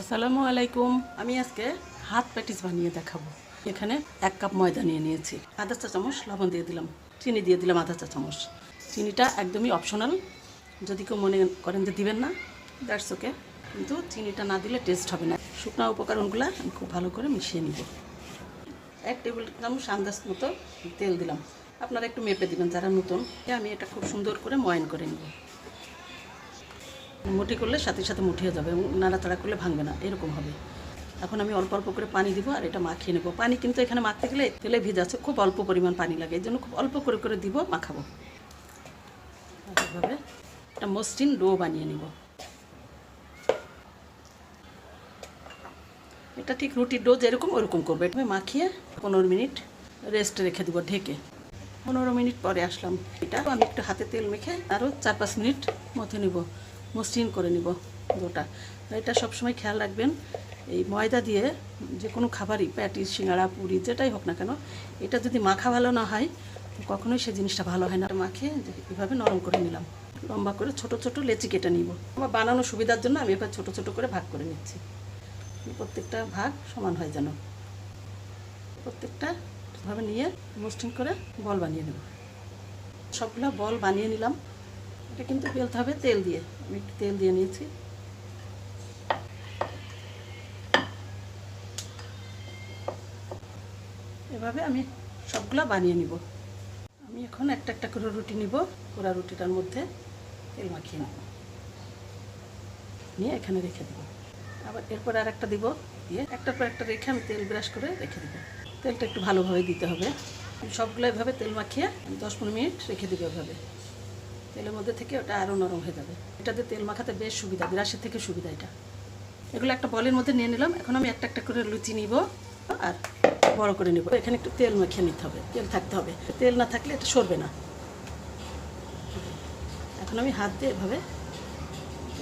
আসসালামু আলাইকুম। আমি আজকে হাত প্যাটিস বানিয়ে দেখাবো। এখানে এক কাপ ময়দা নিয়ে নিয়েছি। আধা চা চামচ লবণ দিয়ে দিলাম। চিনি দিয়ে দিলাম আধা চা চামচ। চিনিটা একদমই অপশনাল যদি কেউ মনে করেন যে দিবেন না দ্যাটস ওকে কিন্তু চিনিটা না দিলে টেস্ট হবে না। শুকনো উপকরণগুলো আমি খুব ভালো করে মিশিয়ে নিব। এক টেবিল চামচ আন্দাজ মতো তেল দিলাম। আপনারা একটু মেপে দিবেন যারা নতুন। আমি এটা খুব সুন্দর করে ময়ন করে নিব। মুঠি করলে সাথে সাথে মুঠিয়ে যাবে এবং নাড়াচাড়া করলে ভাঙবে না, এরকম হবে। এখন আমি অল্প অল্প করে পানি দিব আর এটা মাখিয়ে নেব। পানি কিন্তু এখানে মাখতে গেলে তেলে ভিজাচ্ছে খুব অল্প পরিমাণ পানি লাগে এই জন্য খুব অল্প করে করে দিব, মাখাবো। এভাবে একটা মসৃণ ডো বানিয়ে নিব। এটা ঠিক রুটির ডো যেরকম ওরকম করব। এটা মাখিয়ে পনেরো মিনিট রেস্ট রেখে দিব ঢেকে। পনেরো মিনিট পরে আসলাম। এটা আমি একটু হাতে তেল মেখে আরও চার পাঁচ মিনিট মতো নিব। মসৃণ করে নিব আর এটা সবসময় খেয়াল রাখবেন, এই ময়দা দিয়ে যে কোনো খাবারই প্যাটিস সিঙ্গাড়া, পুরি, যেটাই হোক না কেন, এটা যদি মাখা ভালো না হয়, কখনোই সে জিনিসটা ভালো হয় না। মাখিয়ে যে এভাবে নরম করে নিলাম। লম্বা করে ছোট ছোট লেচি কেটে নিব। আমার বানানোর সুবিধার জন্য আমি এবার ছোট ছোট করে ভাগ করে নিচ্ছি। প্রত্যেকটা ভাগ সমান হয় যেন। প্রত্যেকটা ভাবে নিয়ে মসৃণ করে বল বানিয়ে নেব। সবগুলো বল বানিয়ে নিলাম। এটা কিন্তু বেলতে হবে, তেল দিয়ে। আমি একটু তেল দিয়ে নিয়েছি। এভাবে আমি সবগুলো বানিয়ে নিব। আমি এখন একটা একটা করে রুটি নিব পুরা রুটিটার মধ্যে তেল মাখিয়ে নেব। নিয়ে এখানে রেখে দেবো। আবার এরপর আর একটা দিব দিয়ে একটার পর একটা রেখে আমি তেল ব্রাশ করে রেখে দেবো। তেলটা একটু ভালোভাবে দিতে হবে। সবগুলো এভাবে তেল মাখিয়ে দশ পনেরো মিনিট রেখে দেবো এভাবে। তেলের মধ্যে থেকে ওটা আরও নরম হয়ে যাবে। এটাতে তেল মাখাতে বেশ সুবিধা ব্রাশের থেকে সুবিধা এটা। এগুলো একটা বলের মধ্যে নিয়ে নিলাম। এখন আমি একটা একটা করে লুচি নিব আর বড় করে নেব। এখানে একটু তেল মাখিয়ে নিতে হবে, তেল থাকতে হবে। তেল না থাকলে এটা সরবে না। এখন আমি হাত দিয়ে এভাবে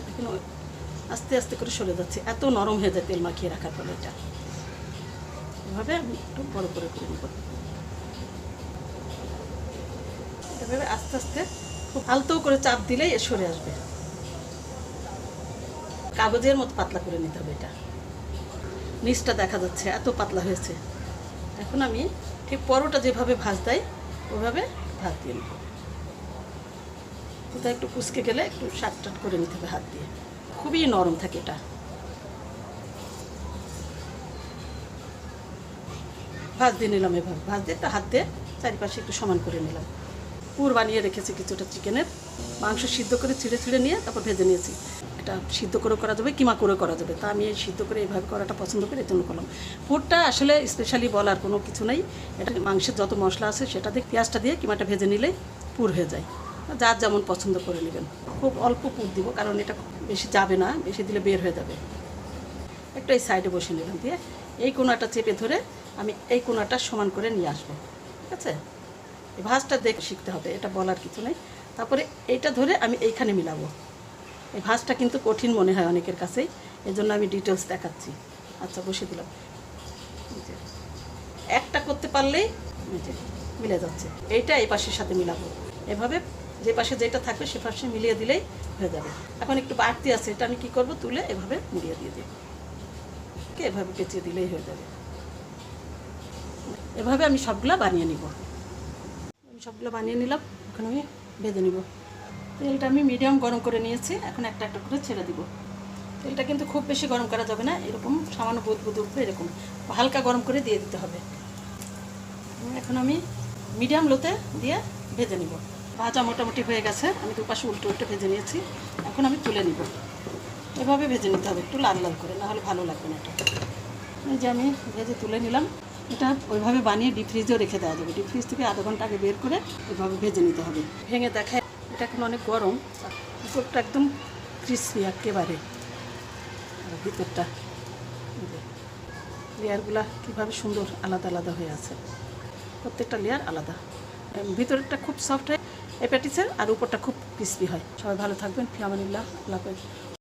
এখন আস্তে আস্তে করে সরে যাচ্ছে। এত নরম হয়ে যায় তেল মাখিয়ে রাখার ফলে এটা। এভাবে আমি একটু বড় করে করে নেব। এভাবে আস্তে আস্তে আলতো করে চাপ দিলেই সরে আসবে। কাগজের মতো পাতলা করে নিতে হবে এটা। নিচটা দেখা যাচ্ছে, এত পাতলা হয়েছে। এখন আমি ঠিক পরোটা যেভাবে ভাজ দেয়, ওভাবে ভাত দিয়ে নেব। কোথাও একটু কুচকে গেলে একটু টাট করে নিতে হবে হাত দিয়ে। খুবই নরম থাকে এটা। ভাজ দিয়ে নিলাম এভাবে। ভাজ দিয়ে একটা হাত দিয়ে চারিপাশে একটু সমান করে নিলাম। পুর বানিয়ে রেখেছি কিছুটা চিকেনের। মাংস সিদ্ধ করে ছিঁড়ে ছিঁড়ে নিয়ে তারপর ভেজে নিয়েছি। এটা সিদ্ধ করে করা যাবে, কিমা করে করা যাবে। তা আমি এই সিদ্ধ করে এইভাবে করাটা পছন্দ করি এর জন্য করলাম। পুরটা আসলে স্পেশালি বলার কোনো কিছু নেই। এটা মাংসের যত মশলা আছে সেটা দিয়ে, পেঁয়াজটা দিয়ে কিমাটা ভেজে নিলেই পুর হয়ে যায়। যার যেমন পছন্দ করে নেবেন। খুব অল্প পুর দিব, কারণ এটা বেশি যাবে না, বেশি দিলে বের হয়ে যাবে। একটা এই সাইডে বসে নেবেন দিয়ে, এই কোনাটা চেপে ধরে আমি এই কোনাটা সমান করে নিয়ে আসব। ঠিক আছে? এই ভাঁজটা দেখে শিখতে হবে, এটা বলার কিছু নেই। তারপরে এইটা ধরে আমি এইখানে মিলাবো। এই ভাঁজটা কিন্তু কঠিন মনে হয় অনেকের কাছেই এই জন্য আমি ডিটেলস দেখাচ্ছি। আচ্ছা বসে দিলাম। একটা করতে পারলেই মিলে যাচ্ছে। এইটা এই পাশের সাথে মিলাবো। এভাবে যে পাশে যেটা থাকবে সে পাশে মিলিয়ে দিলেই হয়ে যাবে। এখন একটু বাড়তি আছে, এটা আমি কি করব? তুলে এভাবে মুড়িয়ে দিয়ে দিই। এভাবে পেঁচিয়ে দিলেই হয়ে যাবে। এভাবে আমি সবগুলা বানিয়ে নিব। সবগুলো বানিয়ে নিলাম এখন আমি ভেজে নিব। তেলটা আমি মিডিয়াম গরম করে নিয়েছি, এখন একটা একটা করে ছেড়ে দিব। তেলটা কিন্তু খুব বেশি গরম করা যাবে না, এরকম সামান্য বুদ বুদ উঠবে, এরকম। হালকা গরম করে দিয়ে দিতে হবে। এখন আমি মিডিয়াম লোতে দিয়ে ভেজে নিব। ভাজা মোটামুটি হয়ে গেছে, আমি দুপাশে উল্টো উল্টে ভেজে নিয়েছি, এখন আমি তুলে নিব। এভাবে ভেজে নিতে হবে, একটু লাল লাল করে নাহলে ভালো লাগবে না এটা। এই যে আমি ভেজে তুলে নিলাম। এটা ওইভাবে বানিয়ে ডিপ ফ্রিজেও রেখে দেওয়া যাবে। ডিপ ফ্রিজ থেকে আধা ঘণ্টা আগে বের করে ওইভাবে ভেজে নিতে হবে। ভেঙে দেখায়, এটা এখন অনেক গরম। উপরটা একদম ক্রিসপি একেবারে। ভিতরটা লেয়ারগুলা কীভাবে সুন্দর আলাদা আলাদা হয়ে আছে। প্রত্যেকটা লেয়ার আলাদা। ভিতরটা খুব সফট হয়, এই প্যাটিসের আর উপরটা খুব ক্রিসপি হয়। সবাই ভালো থাকবেন। ফিয়ামানিল্লাহ আল্লাহ